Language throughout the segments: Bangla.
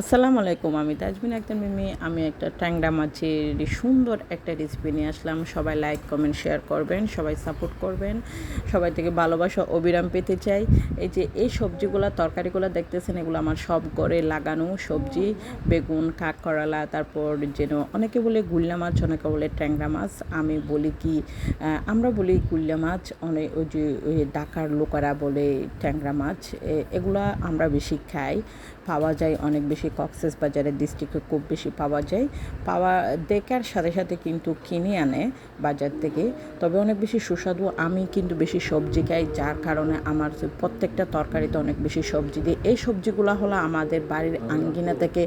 আসসালামু আলাইকুম, আমি তাজমিন আক্তার মিমি। আমি একটা ট্যাংরা মাছের সুন্দর একটা রেসিপি নিয়ে আসলাম। সবাই লাইক কমেন্ট শেয়ার করবেন, সবাই সাপোর্ট করবেন। সবাই থেকে ভালোবাসা, অবিরাম পেতে চাই। এই যে এই সবজিগুলো, তরকারিগুলো দেখতেছেন, এগুলো আমার সব ঘরে লাগানো সবজি। বেগুন কাক করালা তারপর যেন অনেকে বলে গুল্লা মাছ, অনেকে বলে ট্যাংরা মাছ। আমি বলি কি আমরা বলি গুল্লা মাছ, অনেক ওই যে ডাকার লোকেরা বলে ট্যাংরা মাছ। এগুলা আমরা বেশি খাই। পাওয়া যায় অনেক বেশি কক্সেস বাজারের ডিস্ট্রিক্টে খুব বেশি পাওয়া যায়। পাওয়া, দেখার সাথে সাথে কিন্তু কিনে আনে বাজার থেকে। তবে অনেক বেশি সুস্বাদু। আমি কিন্তু বেশি সবজি খাই, যার কারণে আমার প্রত্যেকটা তরকারিতে অনেক বেশি সবজি দিই। এই সবজিগুলো হলো আমাদের বাড়ির আঙ্গিনা থেকে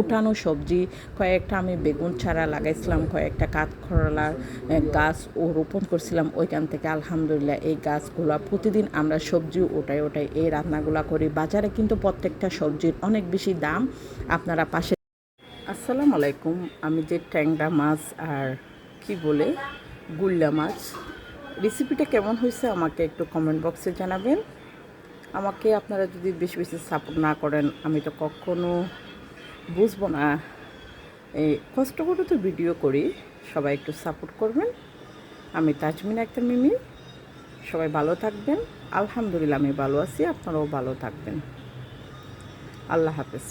উঠানো সবজি। কয়েকটা আমি বেগুন ছাড়া লাগাইছিলাম, কয়েকটা কাঠখরলার গাছ ও রোপণ করছিলাম ওইখান থেকে। আলহামদুলিল্লাহ, এই গাছগুলো প্রতিদিন আমরা সবজি ওটাই ওটাই এই রান্নাগুলো করি। বাজারে কিন্তু প্রত্যেকটা সবজির অনেক বেশি দাম, আপনারা পাশে আসসালামু আলাইকুম, আমি যে ট্যাংরা মাছ আর কি বলে, গুল্লা মাছ। রেসিপিটা কেমন হয়েছে আমাকে একটু কমেন্ট বক্সে জানাবেন। আমাকে আপনারা যদি বেশি বেশি সাপোর্ট না করেন, আমি তো কখনো বুঝব না। এই কষ্ট করে তো ভিডিও করি, সবাই একটু সাপোর্ট করবেন। আমি তাজমিন একটা মিমি। সবাই ভালো থাকবেন। আলহামদুলিল্লাহ, আমি ভালো আছি, আপনারাও ভালো থাকবেন। আল্লাহ হাফেজ।